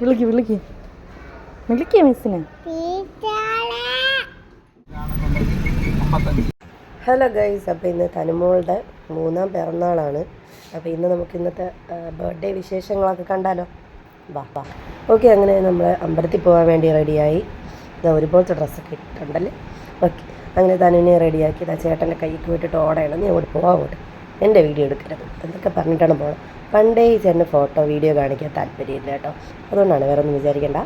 വിളിക്ക് വിളിക്ക്. വിളിക്കേ മിസ്സിനെ. ഹലോ ഗൈസ് അപ്പോൾ ഇന്ന് തനുമോളുടെ മൂന്നാം പിറന്നാളാണ്. അപ്പോൾ ഇന്ന് നമുക്ക് ഇന്നത്തെ ബർത്ത്ഡേ വിശേഷങ്ങളൊക്കെ കണ്ടാലോ? വാ വാ. ഓക്കെ അങ്ങനെ നമ്മൾ അമ്പലത്തിൽ പോകാൻ വേണ്ടി റെഡിയായി. ഇതാ ഒരുപോലത്തെ ഡ്രസ്സൊക്കെ ഇട്ടിട്ടുണ്ടല്ലേ? ഓക്കെ അങ്ങനെ തനുവിനെ റെഡിയാക്കി ഇതാ ചേട്ടന്റെ കൈക്ക് വിട്ടിട്ട് ഓടയണം. നീ ഓടി പോകാം ഓട് എന്റെ വീഡിയോ എടുക്കരുത്. എന്നൊക്കെ പറഞ്ഞിട്ടാണ് പോകണം പണ്ടേ ഈ ചേട്ടന് ഫോട്ടോ വീഡിയോ കാണിക്കാൻ താല്പര്യമില്ല കേട്ടോ. അതുകൊണ്ടാണ് വേറെ ഒന്നും വിചാരിക്കേണ്ട.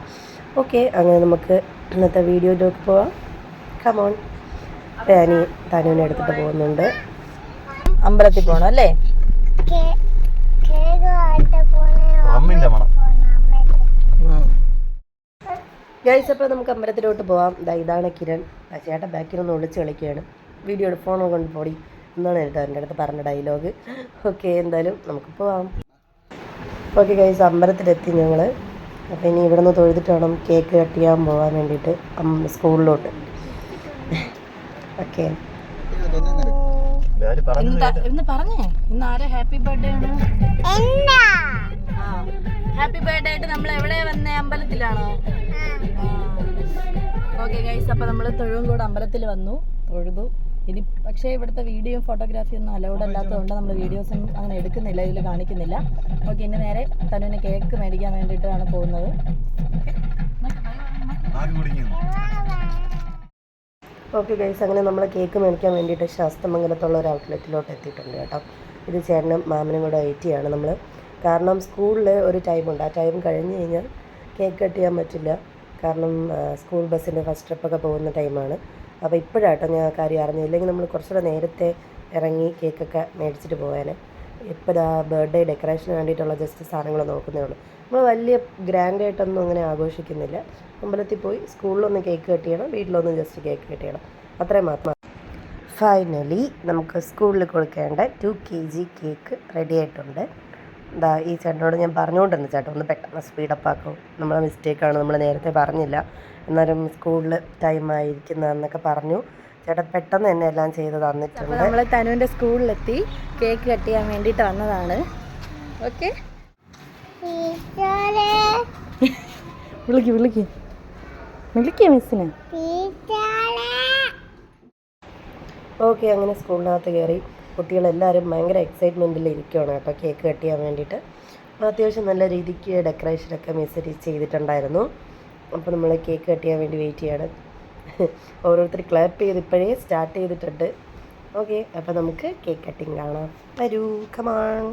ഓക്കെ അങ്ങനെ നമുക്ക് ഇന്നത്തെ വീഡിയോയിലേക്ക് പോവാം. കമോൺ ഞാനീ തനുവിനെ എടുത്തിട്ട് പോകുന്നുണ്ട്. അമ്പലത്തിൽ പോകണം അല്ലേ? അമ്മിന്റെ മണം. ഗൈസ് അപ്പോൾ നമുക്ക് അമ്പലത്തിലോട്ട് പോവാം. ഇതാ ഇതാണ് കിരൺ. ചേട്ടൻ ബാക്കിൽ ഒന്ന് ഒളിച്ച് കളിക്കുകയാണ്. വീഡിയോ ഫോൺ കൊണ്ട് പോടി. എന്നാണ് കേട്ടോ എന്റെ അടുത്ത് പറഞ്ഞ ഡയലോഗ്. ഓക്കെ എന്തായാലും നമുക്ക് പോവാം. ഓക്കെ കൈസ് അമ്പലത്തിലെത്തി ഞങ്ങൾ അപ്പോൾ ഇനി ഇവിടെ നിന്ന് തൊഴുതിട്ട് വേണം കേക്ക് കട്ട് ചെയ്യാൻ പോകാൻ വേണ്ടിയിട്ട് സ്കൂളിലോട്ട്. ഓക്കെ. ഇവർ പറഞ്ഞു പറഞ്ഞേ? ഇന്ന് ഹാപ്പി ബർത്ത്ഡേ ആണ്? ഹാപ്പി ബർത്ത്ഡേ ആയിട്ട് നമ്മൾ എവിടെ വന്നേ? അമ്പലത്തിലാണോ? ഓക്കെ ഗൈസ് അപ്പോൾ നമ്മൾ കൂടെ അമ്പലത്തിൽ വന്നു. തൊഴുതു. ഇനി പക്ഷേ ഇവിടുത്തെ വീഡിയോ ഫോട്ടോഗ്രാഫി ഒന്നും അലൗഡ് അല്ലാത്തതുകൊണ്ട് നമ്മൾ വീഡിയോസും അങ്ങനെ എടുക്കുന്നില്ല ഇതിൽ കാണിക്കുന്നില്ല. ഓക്കെ ഇനി നേരെ തനുവിന് കേക്ക് മേടിക്കാൻ വേണ്ടിയിട്ടാണ് പോകുന്നത്. ഓക്കെ ഗൈസ് അങ്ങനെ നമ്മൾ കേക്ക് മേടിക്കാൻ വേണ്ടിയിട്ട് ശാസ്തമംഗലത്തുള്ള ഒരു ഔട്ട്ലെറ്റിലോട്ട് എത്തിയിട്ടുണ്ട് കേട്ടോ. ഇത് ചേട്ടനും മാമനും കൂടെ വെയിറ്റ് ചെയ്യാണ് നമ്മൾ കാരണം സ്കൂളിൽ ഒരു ടൈമുണ്ട് ആ ടൈം കഴിഞ്ഞ് കഴിഞ്ഞാൽ കേക്ക് കട്ട് ചെയ്യാൻ പറ്റില്ല. കാരണം സ്കൂൾ ബസ്സിന്റെ ഫസ്റ്റ് ട്രിപ്പൊക്കെ പോകുന്ന ടൈമാണ് അപ്പോൾ ഇപ്പോഴാട്ടോ ഞാൻ ആ കാര്യം അറിഞ്ഞത്. ഇല്ലെങ്കിൽ നമ്മൾ കുറച്ചുകൂടെ നേരത്തെ ഇറങ്ങി കേക്കൊക്കെ മേടിച്ചിട്ട് പോകാന് ഇപ്പോൾ ബർത്ത്ഡേ ഡെക്കറേഷന് വേണ്ടിയിട്ടുള്ള ജസ്റ്റ് സാധനങ്ങൾ നോക്കുന്നേ ഉള്ളൂ. നമ്മൾ വലിയ ഗ്രാൻഡായിട്ടൊന്നും അങ്ങനെ ആഘോഷിക്കുന്നില്ല. അമ്പലത്തിൽ പോയി സ്കൂളിലൊന്ന് കേക്ക് കട്ട് ചെയ്യണം വീട്ടിലൊന്ന് ജസ്റ്റ് കേക്ക് കട്ട് ചെയ്യണം. അത്രയും മാത്രം. ഫൈനലി നമുക്ക് സ്കൂളിൽ കൊടുക്കേണ്ട two K G cake ready ആയിട്ടുണ്ട്. എന്താ ഈ ചേട്ടനോട് ഞാൻ പറഞ്ഞുകൊണ്ടിരുന്നു ചേട്ടൻ ഒന്ന് പെട്ടെന്ന് സ്പീഡപ്പ് ആക്കും. നമ്മളെ മിസ്റ്റേക്കാണ് നമ്മൾ നേരത്തെ പറഞ്ഞില്ല. എന്നാലും സ്കൂളിൽ ടൈം ആയിരിക്കുന്നതെന്നൊക്കെ പറഞ്ഞു. ചേട്ടൻ പെട്ടെന്ന് തന്നെ എല്ലാം ചെയ്ത് തന്നിട്ടുണ്ട്. നമ്മൾ തനുവിന്റെ സ്കൂളിലെത്തി. കേക്ക് കട്ട് ചെയ്യാൻ വേണ്ടിയിട്ട് വന്നതാണ്. ഓക്കെ വിളിക്ക് വിളിക്ക്. വിളിക്കേ മിസ്സിനെ ഓക്കെ അങ്ങനെ സ്കൂളിനകത്ത് കയറി കുട്ടികളെല്ലാവരും ഭയങ്കര എക്സൈറ്റ്മെന്റിൽ ഇരിക്കുകയാണ് കേട്ടോ കേക്ക് കട്ട് ചെയ്യാൻ വേണ്ടിയിട്ട്. അപ്പോൾ അത്യാവശ്യം നല്ല രീതിക്ക് ഡെക്കറേഷനൊക്കെ മെസ്സേജ് ചെയ്തിട്ടുണ്ടായിരുന്നു. അപ്പോൾ നമ്മൾ കേക്ക് കട്ട് ചെയ്യാൻ വേണ്ടി വെയിറ്റ് ചെയ്യാണ്. ഓരോരുത്തർ ക്ലാപ്പ് ചെയ്ത് ഇപ്പോഴേ സ്റ്റാർട്ട് ചെയ്തിട്ടുണ്ട്. ഓക്കെ അപ്പോൾ നമുക്ക് കേക്ക് കട്ടിങ് കാണാം. വരൂ കമാൺ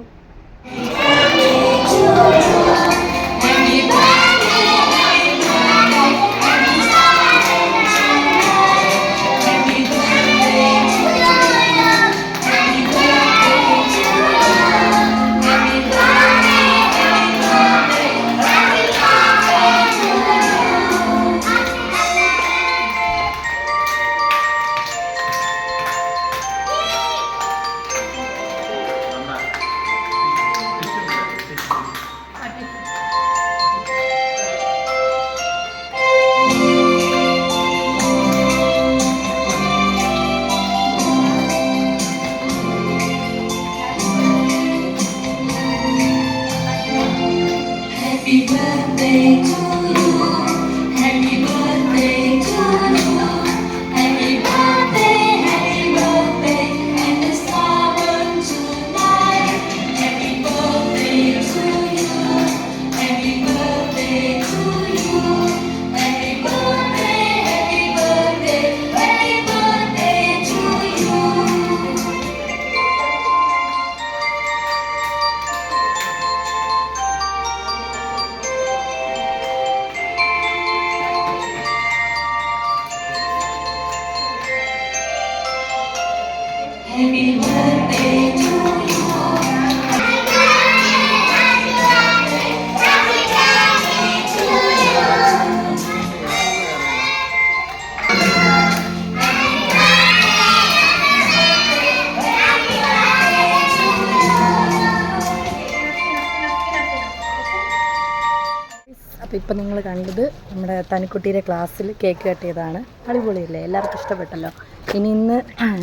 അപ്പോൾ ഇപ്പം നിങ്ങൾ കണ്ടത് നമ്മുടെ തനിക്കുട്ടിയുടെ ക്ലാസ്സിൽ കേക്ക് കട്ട് ചെയ്തതാണ്. അടിപൊളിയല്ലേ? എല്ലാവർക്കും ഇഷ്ടപ്പെട്ടല്ലോ. ഇനി ഇന്ന്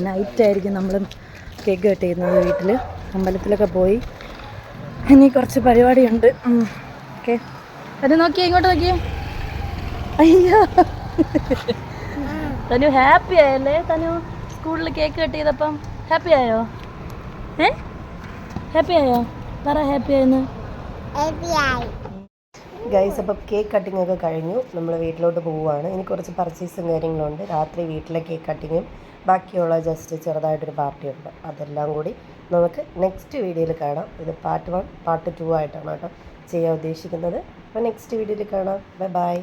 നൈറ്റ് ആയിരിക്കും നമ്മൾ കേക്ക് കട്ട് ചെയ്യുന്നത് വീട്ടിൽ അമ്പലത്തിലൊക്കെ പോയി. ഇനി കുറച്ച് പരിപാടിയുണ്ട്. ഓക്കെ അത് നോക്കിയേ ഇങ്ങോട്ട് നോക്കിയേ. അയ്യോ. തനു ഹാപ്പി ആയല്ലേ? തനു സ്കൂളിൽ കേക്ക് കട്ട് ചെയ്തപ്പം ഹാപ്പി ആയോ? ഏ? ഹാപ്പി ആയോ? പറ ഹാപ്പി ആയെന്ന്. ഗൈസ് അപ്പം കേക്ക് കട്ടിംഗ് ഒക്കെ കഴിഞ്ഞു. നമ്മൾ വീട്ടിലോട്ട് പോവുകയാണ്. ഇനി കുറച്ച് പർച്ചേസും കാര്യങ്ങളുണ്ട്. രാത്രി വീട്ടിലെ കേക്ക് കട്ടിങ്ങും ബാക്കിയുള്ള ജസ്റ്റ് ചെറുതായിട്ടൊരു പാർട്ടി ഉണ്ട്. അതെല്ലാം കൂടി നമുക്ക് നെക്സ്റ്റ് വീഡിയോയിൽ കാണാം. ഇത് പാർട്ട് വൺ പാർട്ട് ടു ആയിട്ടാണ് കേട്ടോ ചെയ്യാൻ ഉദ്ദേശിക്കുന്നത്. അപ്പോൾ നെക്സ്റ്റ് വീഡിയോയിൽ കാണാം. Bye bye